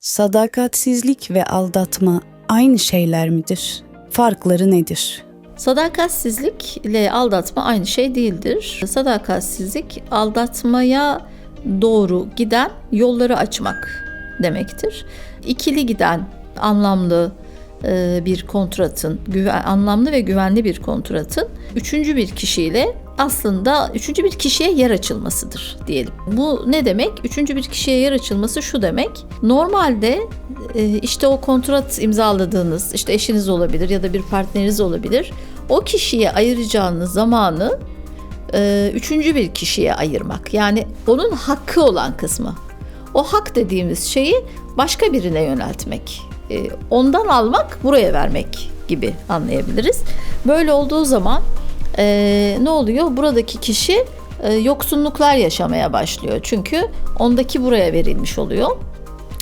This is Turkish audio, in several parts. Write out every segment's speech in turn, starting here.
Sadakatsizlik ve aldatma aynı şeyler midir? Farkları nedir? Sadakatsizlik ile aldatma aynı şey değildir. Sadakatsizlik aldatmaya doğru giden yolları açmak demektir. İkili giden anlamlı e, bir kontratın, anlamlı ve güvenli bir kontratın üçüncü bir kişiyle aslında üçüncü bir kişiye yer açılmasıdır diyelim. Bu ne demek? Üçüncü bir kişiye yer açılması şu demek. Normalde e, işte o kontrat imzaladığınız, işte eşiniz olabilir ya da bir partneriniz olabilir. O kişiye ayıracağınız zamanı e, üçüncü bir kişiye ayırmak. Yani onun hakkı olan kısmı. O hak dediğimiz şeyi başka birine yöneltmek. E, ondan almak, buraya vermek gibi anlayabiliriz. Böyle olduğu zaman e, ne oluyor? Buradaki kişi e, yoksunluklar yaşamaya başlıyor. Çünkü ondaki buraya verilmiş oluyor.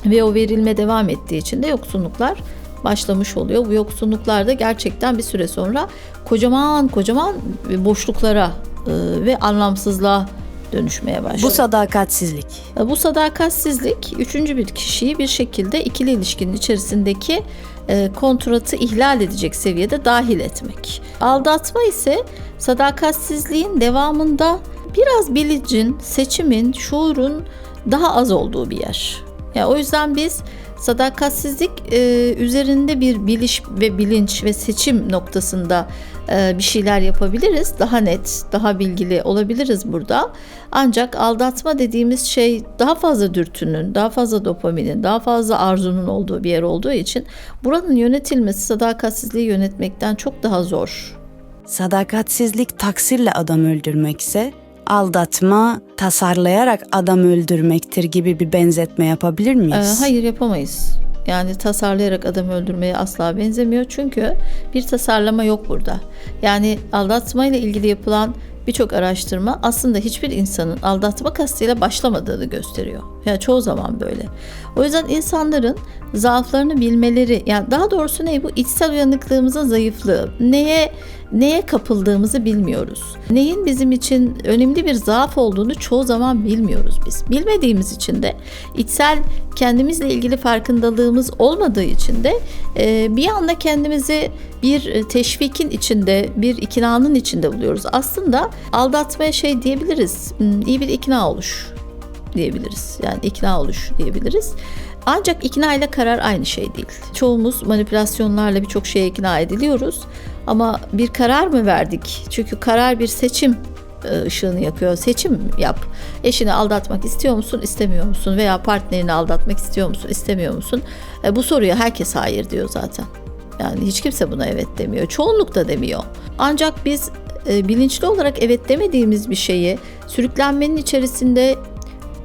Ve o verilme devam ettiği için de yoksunluklar başlamış oluyor. Bu yoksunluklar da gerçekten bir süre sonra kocaman kocaman boşluklara e, ve anlamsızlığa dönüşmeye başlıyor. Bu sadakatsizlik. Bu sadakatsizlik üçüncü bir kişiyi bir şekilde ikili ilişkinin içerisindeki e, kontratı ihlal edecek seviyede dahil etmek. Aldatma ise sadakatsizliğin devamında biraz bilincin, seçimin, şuurun daha az olduğu bir yer. Yani o yüzden biz sadakatsizlik e, üzerinde bir biliş ve bilinç ve seçim noktasında e, bir şeyler yapabiliriz. Daha net, daha bilgili olabiliriz burada. Ancak aldatma dediğimiz şey daha fazla dürtünün, daha fazla dopaminin, daha fazla arzunun olduğu bir yer olduğu için buranın yönetilmesi sadakatsizliği yönetmekten çok daha zor. Sadakatsizlik taksirle adam öldürmekse, aldatma tasarlayarak adam öldürmektir gibi bir benzetme yapabilir Ee, miyiz? hayır yapamayız. Yani tasarlayarak adam öldürmeye asla benzemiyor. Çünkü bir tasarlama yok burada. Yani aldatma ile ilgili yapılan birçok araştırma aslında hiçbir insanın aldatma kastıyla başlamadığını gösteriyor. Yani çoğu zaman böyle. O yüzden insanların zaaflarını bilmeleri, yani daha doğrusu ne bu içsel uyanıklığımızın zayıflığı. Neye neye kapıldığımızı bilmiyoruz. Neyin bizim için önemli bir zaaf olduğunu çoğu zaman bilmiyoruz biz. Bilmediğimiz için de içsel kendimizle ilgili farkındalığımız olmadığı için de bir anda kendimizi bir teşvikin içinde, bir iknanın içinde buluyoruz. Aslında aldatmaya şey diyebiliriz, hmm, iyi bir ikna oluş diyebiliriz. Yani ikna oluş diyebiliriz. Ancak ikna ile karar aynı şey değil. Çoğumuz manipülasyonlarla birçok şeye ikna ediliyoruz. Ama bir karar mı verdik? Çünkü karar bir seçim e, ışığını yakıyor. Seçim yap. Eşini aldatmak istiyor musun, istemiyor musun? Veya partnerini aldatmak istiyor musun, istemiyor musun? E, bu soruya herkes hayır diyor zaten. Yani hiç kimse buna evet demiyor. Çoğunluk da demiyor. Ancak biz e, bilinçli olarak evet demediğimiz bir şeyi sürüklenmenin içerisinde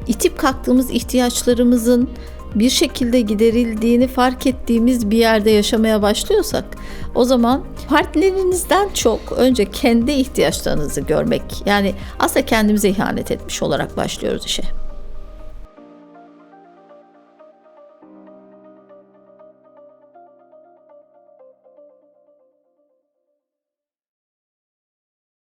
itip kalktığımız ihtiyaçlarımızın bir şekilde giderildiğini fark ettiğimiz bir yerde yaşamaya başlıyorsak o zaman partnerinizden çok önce kendi ihtiyaçlarınızı görmek yani aslında kendimize ihanet etmiş olarak başlıyoruz işe.